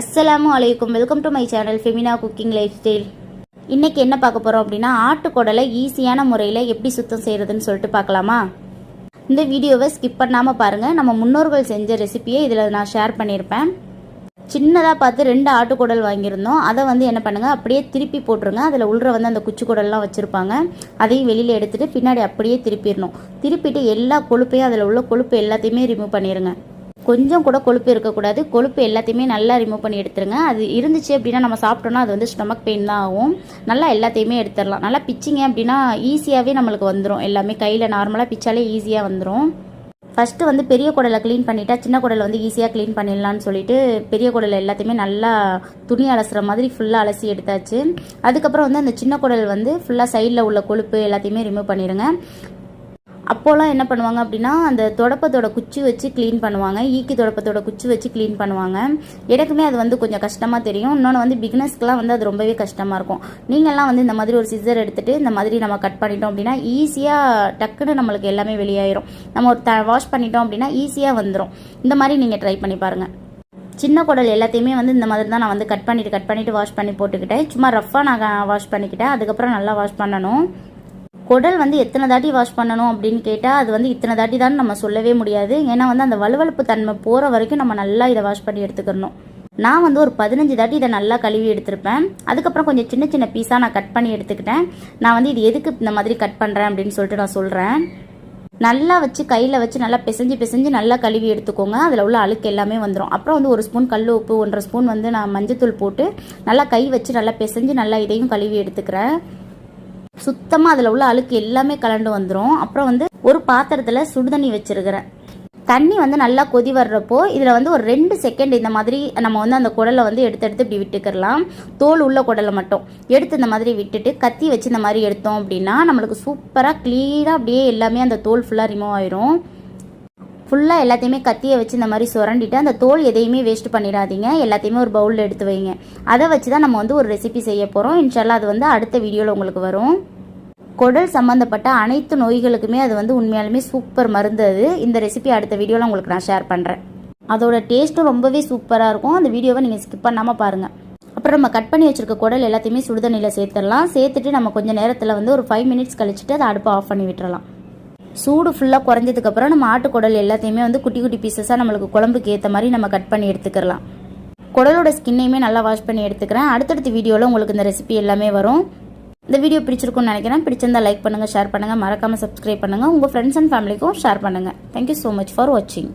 அஸ்ஸலாமு அலைக்கும். Welcome to my channel Femina cooking lifestyle இன்னைக்கு என்ன பார்க்க போகிறோம் அப்படின்னா ஆட்டுக்குடலை ஈஸியான முறையில் எப்படி சுத்தம் செய்கிறதுன்னு சொல்லிட்டு பார்க்கலாமா? இந்த வீடியோவை ஸ்கிப் பண்ணாமல் பாருங்கள் நம்ம முன்னோர்கள் செஞ்ச ரெசிபியை இதில் நான் ஷேர் பண்ணியிருப்பேன். சின்னதாக பார்த்து ரெண்டு ஆட்டுக்குடல் வாங்கியிருந்தோம். அதை வந்து என்ன பண்ணுங்கள் அப்படியே திருப்பி போட்டுருங்க. அதில் உள்ள வந்து அந்த குச்சி குடல்லாம் வச்சுருப்பாங்க. அதையும் வெளியில் எடுத்துகிட்டு பின்னாடி அப்படியே திருப்பிடணும். திருப்பிட்டு எல்லா கொழுப்பையும் அதில் உள்ள கொழுப்பு எல்லாத்தையுமே ரிமூவ் பண்ணிடுங்க கொஞ்சம் கூட கொழுப்பு இருக்கக்கூடாது. கொழுப்பு எல்லாத்தையுமே நல்லா ரிமூவ் பண்ணி எடுத்துருங்க. அது இருந்துச்சு அப்படின்னா நம்ம சாப்பிட்டோம்னா அது வந்து ஸ்டொமக் பெயின் தான் ஆகும். நல்லா எல்லாத்தையுமே எடுத்துடலாம். நல்லா பிச்சிங்க அப்படின்னா ஈஸியாகவே நம்மளுக்கு வந்துடும் எல்லாமே கையில் நார்மலாக பிச்சாலே ஈஸியாக வந்துடும் ஃபஸ்ட்டு வந்து பெரிய குடலை க்ளீன் பண்ணிட்டா சின்ன குடலை வந்து ஈஸியாக க்ளீன் பண்ணிடலான்னு சொல்லிட்டு பெரிய குடலை எல்லாத்தையுமே நல்லா துணி அலசுற மாதிரி ஃபுல்லாக அலசி எடுத்தாச்சு. அதுக்கப்புறம் வந்து அந்த சின்ன குடல் வந்து ஃபுல்லாக சைடில் உள்ள கொழுப்பு எல்லாத்தையுமே ரிமூவ் பண்ணிடுங்க. அப்போலாம் என்ன பண்ணுவாங்க அப்படின்னா அந்த தொடப்பத்தோட குச்சி வச்சு க்ளீன் பண்ணுவாங்க. ஈக்கி தொடப்பத்தோட குச்சி வச்சு க்ளீன் பண்ணுவாங்க. எனக்குமே அது வந்து கொஞ்சம் கஷ்டமாக தெரியும். இன்னொன்று வந்து பிகினஸ்க்குலாம் வந்து அது ரொம்பவே கஷ்டமாக இருக்கும். நீங்கள்லாம் வந்து இந்த மாதிரி ஒரு சிசர் எடுத்துகிட்டு இந்த மாதிரி நம்ம கட் பண்ணிட்டோம் அப்படின்னா ஈஸியாக டக்குன்னு நம்மளுக்கு எல்லாமே வெளியாயிரும். நம்ம ஒரு த வாஷ் பண்ணிட்டோம் அப்படின்னா ஈஸியாக வந்துடும் இந்த மாதிரி நீங்கள் ட்ரை பண்ணி பாருங்கள் சின்ன குடல் எல்லாத்தையுமே வந்து இந்த மாதிரி தான் நான் வந்து கட் பண்ணிவிட்டு கட் பண்ணிவிட்டு வாஷ் பண்ணி போட்டுக்கிட்டேன். சும்மா ரஃப்பாக நான் வாஷ் பண்ணிக்கிட்டேன். அதுக்கப்புறம் நல்லா வாஷ் பண்ணணும். குடல் வந்து எத்தனை தாட்டி வாஷ் பண்ணணும் அப்படின்னு கேட்டால் அது வந்து இத்தனை தாட்டி தான் நம்ம சொல்லவே முடியாது. ஏன்னா வந்து அந்த வலுவழுப்பு தன்மை போகிற வரைக்கும் நம்ம நல்லா இதை வாஷ் பண்ணி எடுத்துக்கணும் நான் வந்து ஒரு பதினஞ்சு தாட்டி இதை நல்லா கழுவி எடுத்திருப்பேன். அதுக்கப்புறம் கொஞ்சம் சின்ன சின்ன பீஸாக நான் கட் பண்ணி எடுத்துக்கிட்டேன். நான் வந்து இது எதுக்கு இந்த மாதிரி கட் பண்ணுறேன் அப்படின்னு சொல்லிட்டு நான் சொல்கிறேன் நல்லா வச்சு கையில் வச்சு நல்லா பிசைஞ்சு பிசைஞ்சு நல்லா கழுவி எடுத்துக்கோங்க. அதில் உள்ள அழுக்கு எல்லாமே வந்துடும் அப்புறம் வந்து ஒரு ஸ்பூன் கல் உப்பு ஒன்றரை ஸ்பூன் வந்து நான் மஞ்சத்தூள் போட்டு நல்லா கை வச்சு நல்லா பிசைஞ்சு நல்லா இதையும் கழுவி எடுத்துக்கிறேன். சுத்தமாக அதில் உள்ள அழுக்கு எல்லாமே கலண்டு வந்துடும் அப்புறம் வந்து ஒரு பாத்திரத்தில் சுடுதண்ணி வச்சிருக்கிறேன். தண்ணி வந்து நல்லா கொதி வர்றப்போ இதில் வந்து ஒரு ரெண்டு செகண்ட் இந்த மாதிரி நம்ம வந்து அந்த குடலை வந்து எடுத்து எடுத்து இப்படி விட்டுக்கிறலாம் தோல் உள்ள குடலை மட்டும். எடுத்து இந்த மாதிரி விட்டுட்டு கத்தி வச்சு இந்த மாதிரி எடுத்தோம் அப்படின்னா நம்மளுக்கு சூப்பராக க்ளீனாக அப்படியே எல்லாமே அந்த தோல் ஃபுல்லாக ரிமூவ் ஆயிரும். ஃபுல்லாக எல்லாத்தையுமே கத்தியை வச்சு இந்த மாதிரி சுரண்டிட்டு அந்த தோல் எதையுமே வேஸ்ட் பண்ணிடாதீங்க. எல்லாத்தையுமே ஒரு பவுலில் எடுத்து வைங்க. அதை வச்சு தான் நம்ம வந்து ஒரு ரெசிபி செய்ய போகிறோம் இன்ஷால்லா அது வந்து அடுத்த வீடியோவில் உங்களுக்கு வரும். குடல் சம்மந்தப்பட்ட அனைத்து நோய்களுக்குமே அது வந்து உண்மையாலுமே சூப்பர் மருந்து அது. இந்த ரெசிபி அடுத்த வீடியோவில் உங்களுக்கு நான் ஷேர் பண்ணுறேன் அதோட டேஸ்ட்டும் ரொம்பவே சூப்பராக இருக்கும். அந்த வீடியோவை நீங்கள் ஸ்கிப் பண்ணாமல் பாருங்கள் அப்புறம் நம்ம கட் பண்ணி வச்சிருக்க குடல் எல்லாத்தையுமே சுடுதண்ணியில் சேர்த்துடலாம். சேர்த்துட்டு நம்ம கொஞ்சம் நேரத்தில் வந்து ஒரு ஃபைவ் மினிட்ஸ் கழிச்சிட்டு அதை அடுப்பை ஆஃப் பண்ணி விட்டுறலாம். சூடு ஃபுல்லாக குறைஞ்சதுக்கப்புறம் நம்ம ஆட்டுக்குடல் எல்லாத்தையுமே வந்து குட்டி குட்டி பீசஸாக நம்மளுக்கு குழம்புக்கு ஏற்ற மாதிரி நம்ம கட் பண்ணி எடுத்துக்கலாம். குடலோட ஸ்கின்னையுமே நல்லா வாஷ் பண்ணி எடுத்துக்கிறேன். அடுத்தடுத்த வீடியோவில் உங்களுக்கு இந்த ரெசிபி எல்லாமே வரும். இந்த வீடியோ பிடிச்சிருக்கும்னு நினைக்கிறேன். பிடிச்சிருந்தா லைக் பண்ணுங்கள் ஷேர் பண்ணுங்கள் மறக்காமல் சப்ஸ்கிரைப் பண்ணுங்கள் உங்கள் ஃப்ரெண்ட்ஸ் அண்ட் ஃபேமிலிக்கும் ஷேர் பண்ணுங்கள் thank you so much for வாட்சிங்